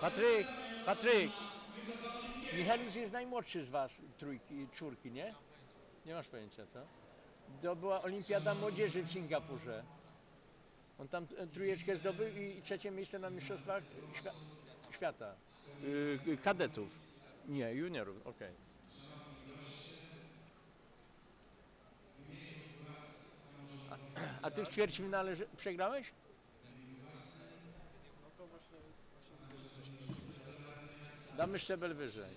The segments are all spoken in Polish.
Patryk, Patryk! Michalius jest najmłodszy z was, trójki, czwórki, nie? Nie masz pojęcia, co? To była olimpiada młodzieży w Singapurze. On tam trójeczkę zdobył i trzecie miejsce na mistrzostwach świa świata. Yy, kadetów. Nie, juniorów, okej. A, a ty w ćwierćfinale przegrałeś? Damy szczebel wyżej.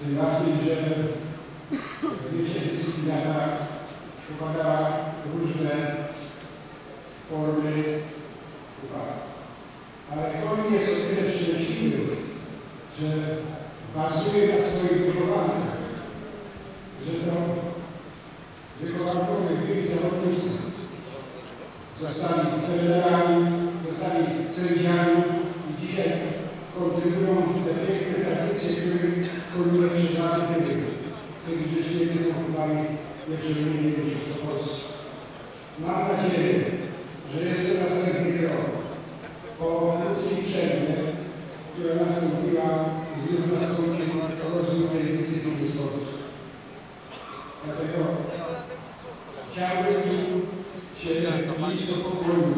Tym bardziej, że wiecie, dyscyplina ta układała różne formy upadku. Ale Konin jest o tyle szczęśliwy, że bazuje na swoich wychowaniach, że to wychowankowie byli zawodnicy. Zostali trenerami, zostali sędziami i dzisiaj kontynuują te piękne tradycje, które Konie przydali były. Tych żeście nie pochowali jeszcze nie mieli w Polsce. Mam nadzieję, że jest to następny krok. Po krótkiej przerwie, która nastąpiła z rozwojem rozwój tej dyscypliny sportu. Dlatego chciałbym się blisko pokłonić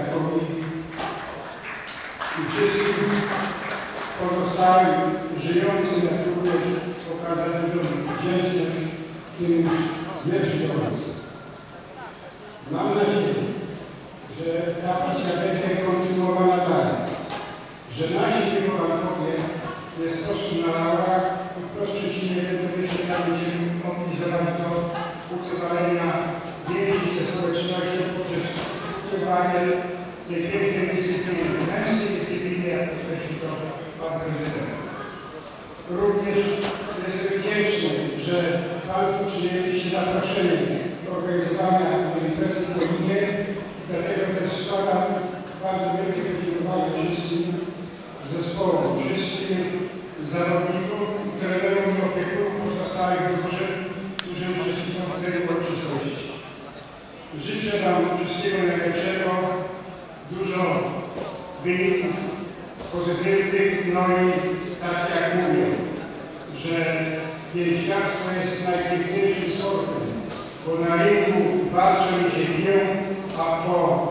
Wilkowi i wszystkim pozostałym żyjącym, jak również okazać dużą wdzięczność tym wierzchniom. Mam nadzieję, że ta pasja będzie kontynuowana dalej, że nasi wychowankowie nie skoczą na uwagę, że w pięknej dyscyplinie męskiej dyscyplinie, jak podkreślił to pan prezydent. Również jestem wdzięczny, że Państwo przyjęli się zaproszenie do organizowania tej manifestu w Kolumbie, dlatego też składam bardzo wielkie podziękowania wszystkim zespołom, wszystkim zawodnikom, trenerom i opiekunom pozostałych drużyn, którzy uczestniczą w tej uroczystości. Życzę Wam wszystkiego najlepszego wyników pozytywnych, no i tak jak mówią, że pięściarstwo jest najpiękniejszym sportem, bo na ringu walczą i się biją, a po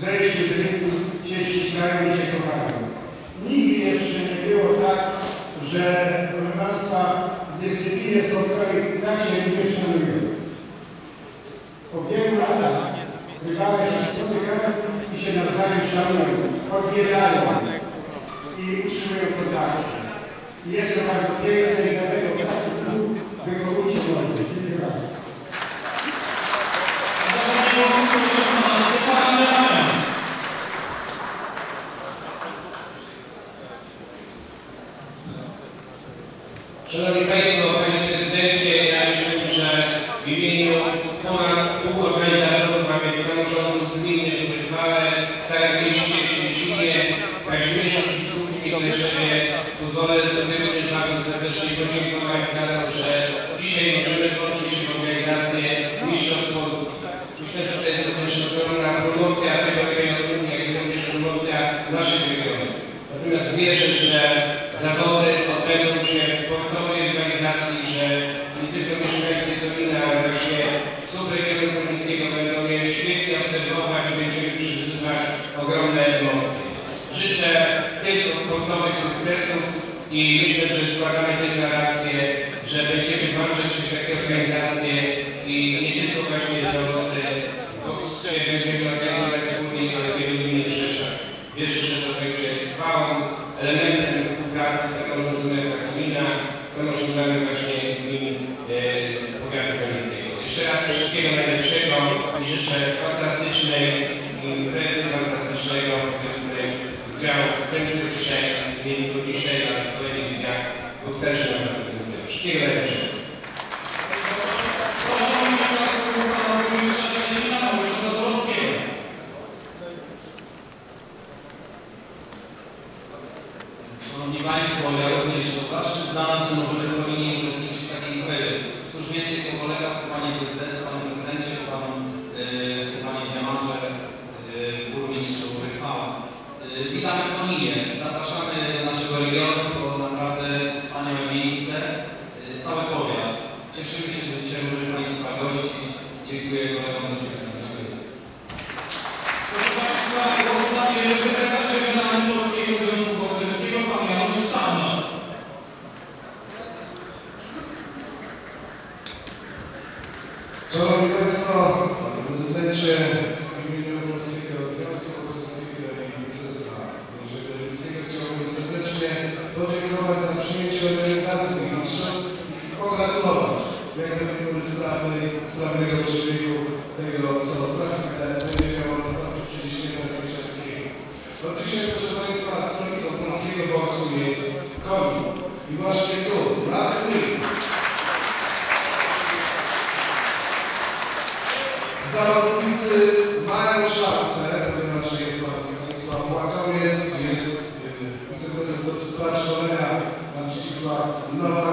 zejściu z ringu się ściskają i się kochają. Nigdy jeszcze nie było tak, że proszę Państwa dyscyplinie sportowej tak się ludzie szanują. Rywale się spotykają i się nawzajem szanują, odwiedzają i utrzymują kontakty. I jest to bardzo piękne i dlatego taki klub wychowujcie młodych. Dziękuję bardzo. Szanowni Państwo, Panie Prezydencie, ja myślę, że w imieniu współ- współorganizatorów, a więc samorządu gminy w Wychwale, Starymieście, Świecinie, Kazimierza Biskupki też sobie pozwolę sobie również bardzo serdecznie podziękować za to, że dzisiaj możemy włączyć się w organizację Mistrzostw Polski. Myślę, że to jest również ogromna promocja tego regionu, jak i również promocja naszych regionów. Natomiast wierzę, że zawody odbędą się w sportowej organizacji, że nie tylko mieszkańcy Dolina, ale właśnie subregionu górnickiego będą je świetnie obserwować, będziemy przeżywać ogromne emocje. Życzę tylko sportowych sukcesów i myślę, że składamy deklarację, że będziemy włączać się w takie organizacje i nie tylko właśnie zawody, bo się będziemy organizować wspólnie do wielu innych rzeczy. Wierzę, że to będzie trwałą elementem współpracy z samorządem miasta gmina, samorządami właśnie gmin e, powiatu gminnego. Jeszcze raz wszystkiego najlepszego i życzę fantastycznej imprezy, fantastycznego, w której udział w tym, co dzisiaj, nie tylko dzisiaj, ale w kolejnych dniach, bo serdecznie naprawdę dziękuję. Wszystkiego najlepszego. Proszę teraz pana burmistrza Szczecina, Mariusza Zaborowskiego. Szanowni Państwo, ja również to zaszczyt dla nas, że możemy w Koninie uczestniczyć w takiej imprezie. Cóż więcej to kolega w Panie Prezydencie, Panie Prezydencie, Panu e, Stefanie Dziamarze, e, Burmistrzu Wychwała. E, witamy w Koninie. Zapraszamy do naszego regionu, to naprawdę wspaniałe miejsce. E, cały powiat. Cieszymy się, Państwa. Dziękuję kolegom za. Proszę Państwa, Regionalny Polskiego Związku Bokserskiego, pan Janusz Stana. Szanowni Państwo, Panie Prezydencie, w imieniu Polskiego Związku Poselskiego i Prezesa Jerzego Lińskiego chciałbym serdecznie podziękować za przyjęcie organizacji tych mistrzostw i pogratulować jak najbardziej sprawnej, sprawnego przebiegu tego, co będzie miało nastąpić przy święta Wielkopolskiego. No dzisiaj, proszę Państwa, stolicą polskiego boksu jest Konin. I właśnie tu, na tym zawodnicy mają szansę, ponieważ jest pan Stanisław Łakowiec, jest wiceprezes do spraw szkolenia pan Ścisław Nowak,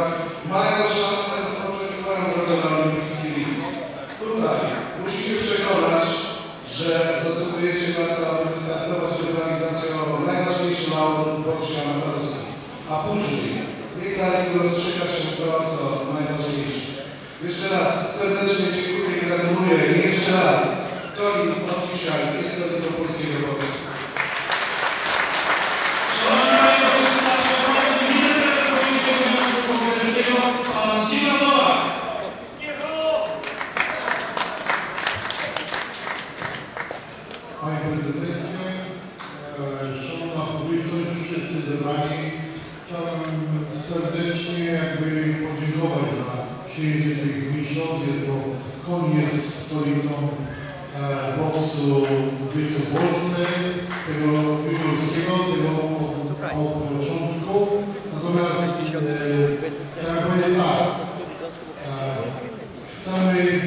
mówili Polsce, tego Juliuszyego, tego od początku. Natomiast chciałem e, powiedzieć tak, tak. e, chcemy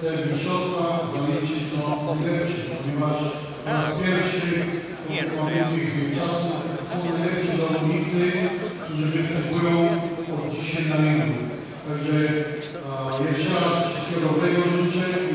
te mistrzostwa zaliczyć do najlepszych, ponieważ po raz pierwszy pamiętnych czasów są najlepsi zawodnicy, którzy występują od dzisiaj na rynku. Także jeszcze raz wszystkiego dobrego życzę.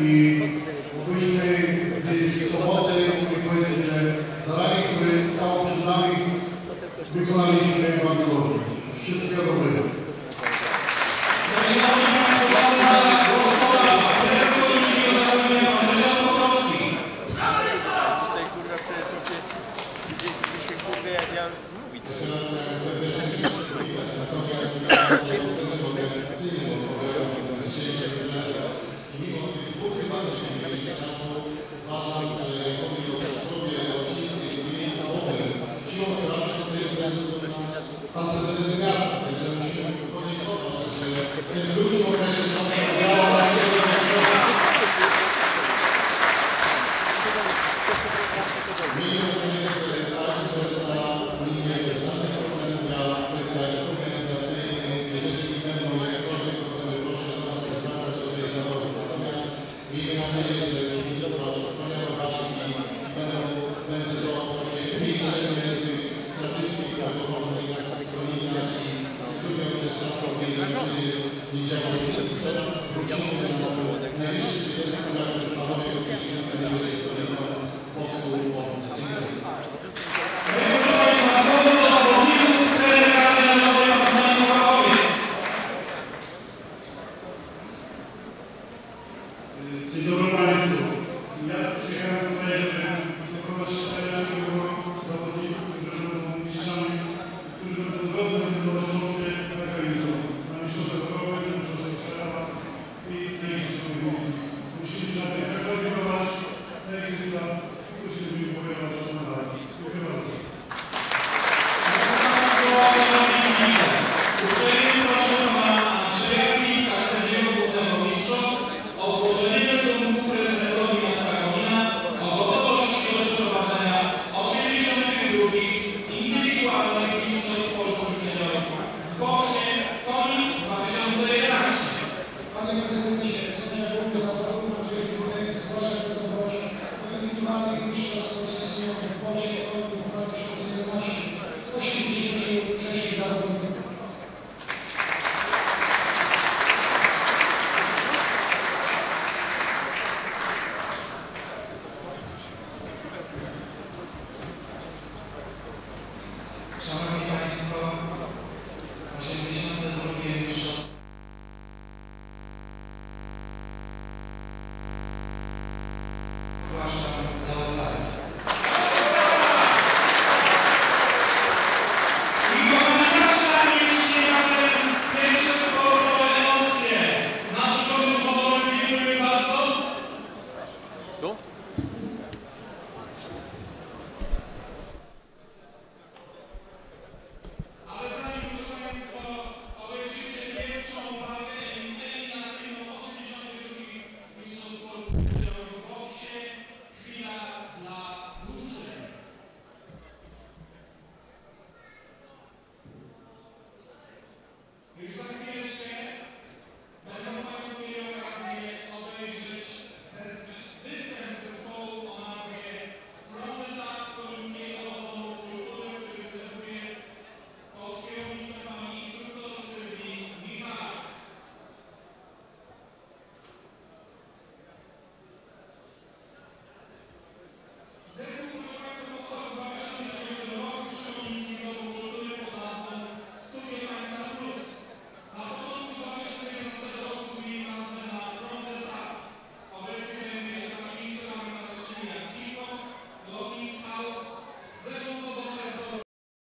Warszawy załatwiać.